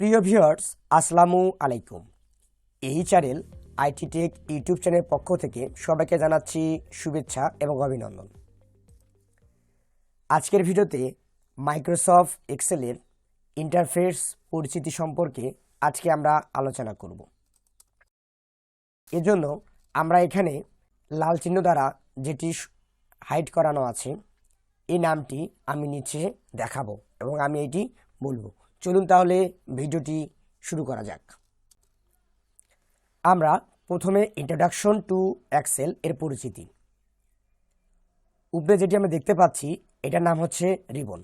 প্রিয় ভিউয়ার্স, আসসালামু আলাইকুম। এই চ্যানেল আইটি টেক ইউটিউব চ্যানেলের পক্ষ থেকে সবাইকে জানাচ্ছি শুভেচ্ছা এবং অভিনন্দন। আজকের ভিডিওতে মাইক্রোসফট এক্সেলের ইন্টারফেস পরিচিতি সম্পর্কে আজকে আমরা আলোচনা করব। এজন্য আমরা এখানে লাল চিহ্ন দ্বারা যেটি হাইড করানো আছে, এই নামটি আমি নিচে দেখাবো এবং আমি এটি বলব। চলুন তাহলে ভিডিওটি শুরু করা যাক। আমরা প্রথমে ইন্ট্রোডাকশন টু এক্সেল এর পরিচিতি। উপরে যেটি আমরা দেখতে পাচ্ছি, এটার নাম হচ্ছে রিবন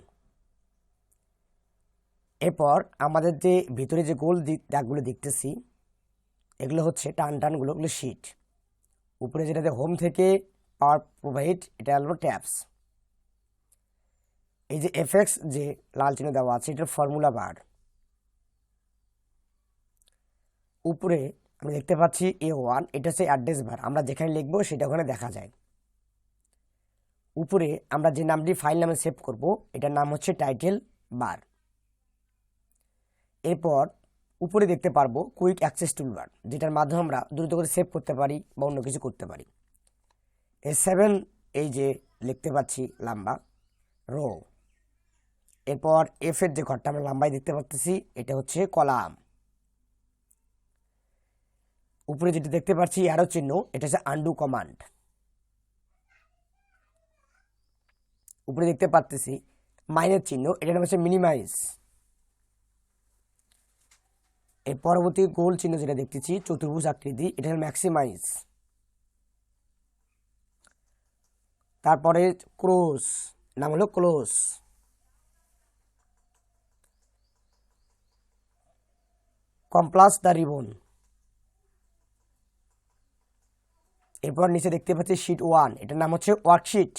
এরপর আমাদের যে ভিতরে যে গোল দাগগুলো দেখতেছি, এগুলো হচ্ছে টান টানগুলো ওগুলো শিট উপরে যেটাতে হোম থেকে পাওয়ার প্রোভাইড এটা হলো ট্যাপস এই যে এফএক্স যে লাল চিহ্ন দেওয়া আছে, এটার ফর্মুলা বার উপরে আমি দেখতে পাচ্ছি এ ওয়ান এটা হচ্ছে অ্যাড্রেস বার আমরা যেখানে লিখব সেটা ওখানে দেখা যায়। উপরে আমরা যে নামটি ফাইল নামে সেভ করব, এটার নাম হচ্ছে টাইটেল বার এরপর উপরে দেখতে পারব কুইক অ্যাক্সেস টুলবার যেটার মাধ্যমে আমরা দ্রুত করে সেভ করতে পারি বা অন্য কিছু করতে পারি। এ সেভেন এই যে লিখতে পাচ্ছি লাম্বা রো এরপর এফ এর যে ঘরটা আমরা লম্বাই দেখতে পাচ্ছি এটা হচ্ছে কলাম। উপরে যেটা দেখতে পাচ্ছি অ্যারো চিহ্ন, এটা হচ্ছে আন্ডু কমান্ড উপরে দেখতে পাচ্ছি মাইনের চিহ্ন, এটার নাম হচ্ছে মিনিমাইজ এর পরবর্তী গোল চিহ্ন যেটা দেখতেছি, চতুর্ভুজ আকৃতি, এটা ম্যাক্সিমাইজ তারপরে ক্রোস নাম হলো ক্লোজ। কমপ্লাস দ্য রিবন এরপর নিচে দেখতে পাচ্ছি শিট ওয়ান এটার নাম হচ্ছে ওয়ার্কশিট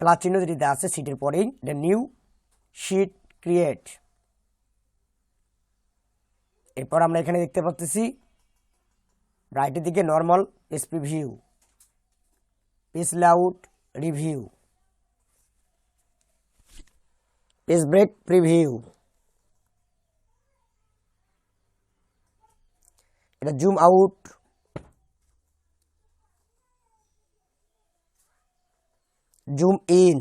প্লাস চিহ্ন যেটি দেওয়া আছে শিটের পরেই এটা নিউ শিট ক্রিয়েট এরপর আমরা এখানে দেখতে পাচ্ছি রাইটের দিকে normal page preview page layout review page break preview এটা জুম আউট জুম ইন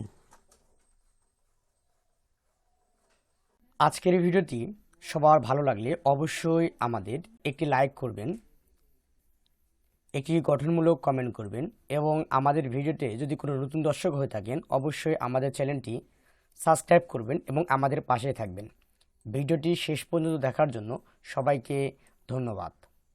আজকের ভিডিওটি সবার ভালো লাগলে অবশ্যই আমাদের একটি লাইক করবেন, একটি গঠনমূলক কমেন্ট করবেন এবং আমাদের ভিডিওতে যদি কোনো নতুন দর্শক হয়ে থাকেন, অবশ্যই আমাদের চ্যানেলটি সাবস্ক্রাইব করবেন এবং আমাদের পাশে থাকবেন। ভিডিওটি শেষ পর্যন্ত দেখার জন্য সবাইকে ধন্যবাদ।